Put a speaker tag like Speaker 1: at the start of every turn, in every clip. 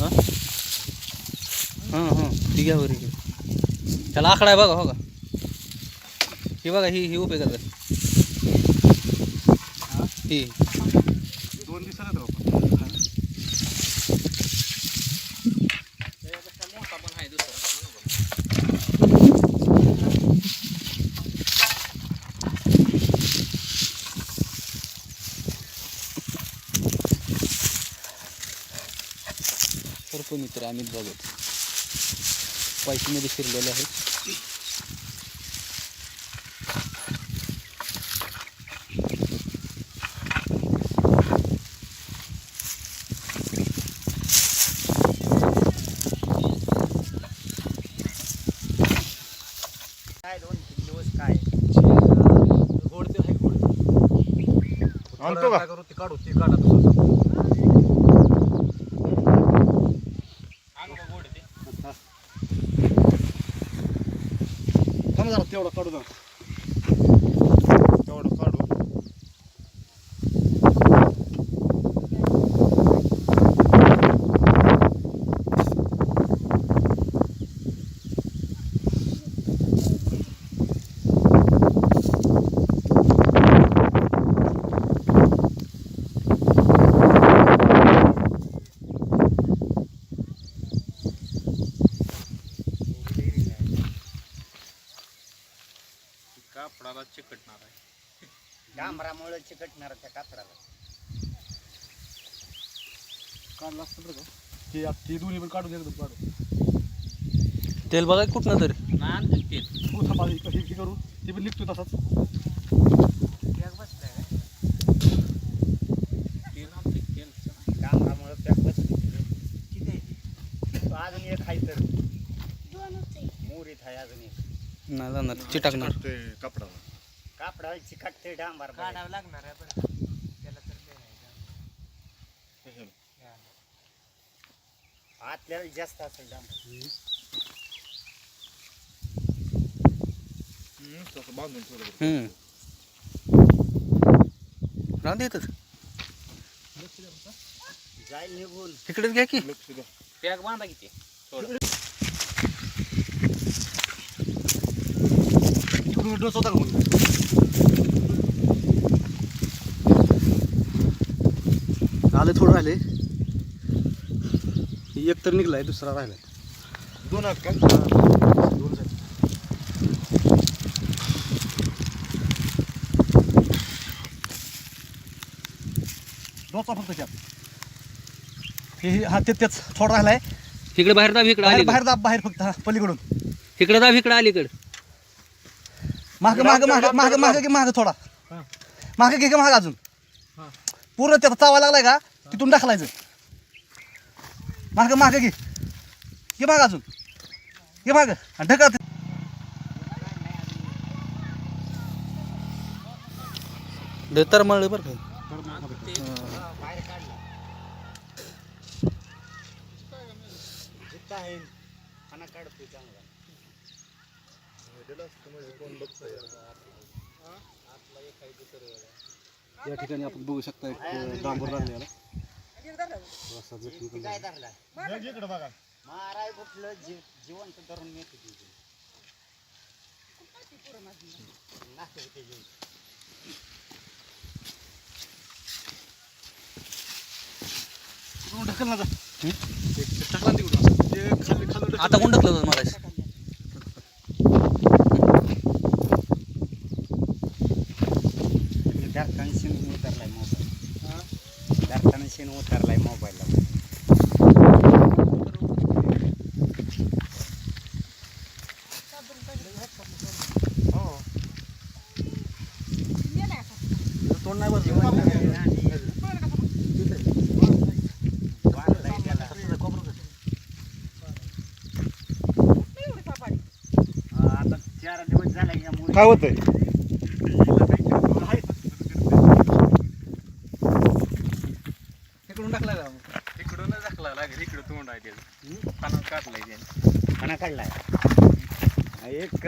Speaker 1: हां? हां हां ती घ्या बरं. त्याला आकडा आहे बघा हो का? ही बघा ही ही उपयोग करतात. ही?
Speaker 2: दोन दिवसाला
Speaker 1: सर्प मित्र अमित बघत. पैशामध्ये शिरलेले आहेत.
Speaker 3: काय दोन तीन दिवस काय?
Speaker 2: गोड ते आहे गोड.
Speaker 3: आणतो का?
Speaker 2: काय करू? ती काढू ती काढा तसं थांब जरा तेवढं काढू ना तेवढं काढू
Speaker 1: कापडाला चिकटणार आहे
Speaker 3: डांबरामुळे चिकटणार त्या कापडाला
Speaker 2: काढलं असतं बरं का? ती ती दोन्ही पण काढून एकदम काढू
Speaker 1: तेल बघा कुठनं तरी.
Speaker 2: तू थांबा हे- हे करू? ती पण निघतो तसाच.
Speaker 3: बसली. आहे ती? तो अजून एक आहे तर. मोरीत आहे अजून एक.
Speaker 1: नाही जाणार चिटाकणार.
Speaker 2: कपडा
Speaker 3: कापडाला चिकटते डांबर
Speaker 4: काढावं लागणार आहे पण त्याला तर ते नाही.
Speaker 3: आतल्याला जास्त असेल डांबर.
Speaker 2: तसं बांधून ठेवलं
Speaker 1: हम्म. राहून दे इथंच.
Speaker 3: जाईल निघून.
Speaker 1: इकडेच घ्या की.
Speaker 2: लक्ष द्या.
Speaker 1: पॅक बांधा किती
Speaker 2: डोस होता का मग
Speaker 1: आले थोडं राहिले. एक तर निघलाय दुसरा राहिलाय.
Speaker 2: दोन आहेत का? दोन आहेत डोसा फक्त त्यात हे हे- ते तेच थोडा राहिलाय.
Speaker 1: इकडे बाहेर दाब इकडे
Speaker 2: बाहेर
Speaker 1: अलीकडे.
Speaker 2: बाहेर दाब बाहेर फक्त हा पलीकडून.
Speaker 1: इकडे दाब इकडे अलीकडे.
Speaker 2: माग माग माग माग माग घे माग थोडा. माग घे माग अजून. पूर्ण त्याचा चावा लागलाय का? तिथून ढकलायचं. माग माग घे. घे माग अजून. घे माग. ढकल
Speaker 1: तर मळले बरं का
Speaker 3: बाहेर काढला जिथं आहे खाना काढतोय चांगला
Speaker 2: या ठिकाणी आपण बघू शकता एक डांबर लागलेला
Speaker 3: ती काय धरलाय माराय कुठलं जीव जिवंत धरून नेते ती नाचते ते जीव.
Speaker 2: ढकल ना जा. टाकला ना तिकडून. ते खाली खाली ढकल.
Speaker 1: आता कोण ढकलं होतं
Speaker 3: धरताना शिन उतरलाय मोबाईल धरताना शिन उतरलाय मोबाईलला.
Speaker 2: तोंड नाही
Speaker 3: हा, आता चार दिवस झाला यामुळे
Speaker 2: काय होतंय?
Speaker 1: तोंड आहे त्याचं काढलाय
Speaker 3: कणा एक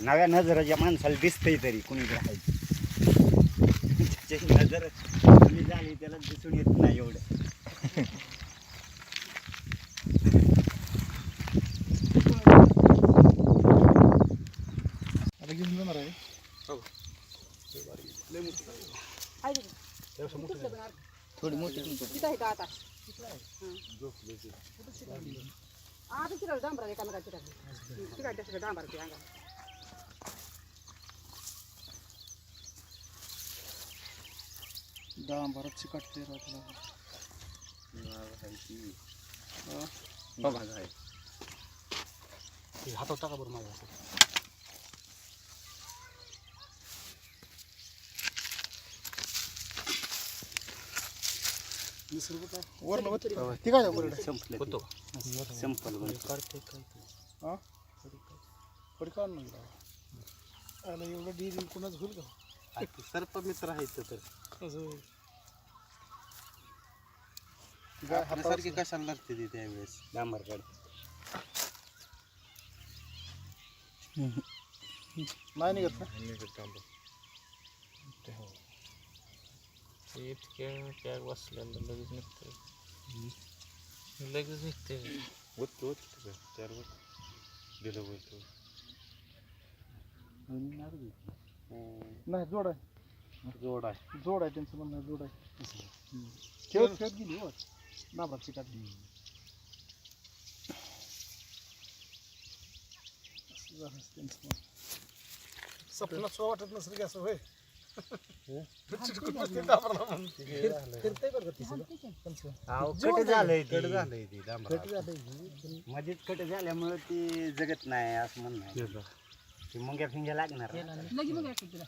Speaker 3: नव्या नजराच्या माणसाला दिसतंय तरी कुणी राहायचं त्याची नजर कमी झाली त्याला दिसून येत नाही एवढं. घेऊन जाणार आहे.
Speaker 1: थोडी मोठी
Speaker 5: तिथं आहे का आता? आता तिकडे डांबरा एकामेका तिकडे? तिकडे तिकडे डांबरा ते अंगा
Speaker 6: डांबरात चिकटते राहतो हातात टाका बरं माझ्या वरनं ती काय
Speaker 3: संपलं
Speaker 1: होतो
Speaker 3: संपलं
Speaker 6: हा? काढ. आला एवढं कुणाच होईल का?
Speaker 3: सर्प मित्र आहेत तर.
Speaker 6: काय
Speaker 3: सारखी कशाला लागते ती त्यावेळेस? डांबर काढ
Speaker 6: नाही निघत ना
Speaker 7: इतक्या त्या बसल्याला लगेच निघते लगेच निघते
Speaker 3: होत होत चार दिलं होतं
Speaker 6: नाही जोड आहे.
Speaker 3: जोड आहे.
Speaker 6: जोड आहे त्यांचं म्हणणं जोड आहे. खेळत खेळत गेली हो चिकटली असं झालं असं त्यांचं म्हणणं. सपनात सो वाटत नसेल की असं होय? ती.
Speaker 3: कट झालंय कट झालंय ती डांबर मध्येच कट झाल्यामुळे ती जगत नाही असं म्हणणं. ती मुंग्या फिंग्या लागणार
Speaker 5: लगी मग यायचं तिला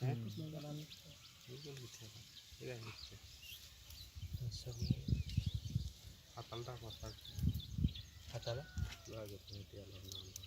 Speaker 3: हाताला
Speaker 6: लय डांबर गरममध्ये झाला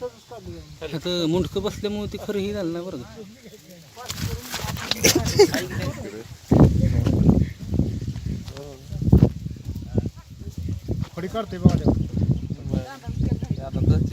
Speaker 1: आता मुंडकं बसल्यामुळे ती खरं ही झालं ना बरं का
Speaker 6: फडी काढते बघा.
Speaker 1: आता तर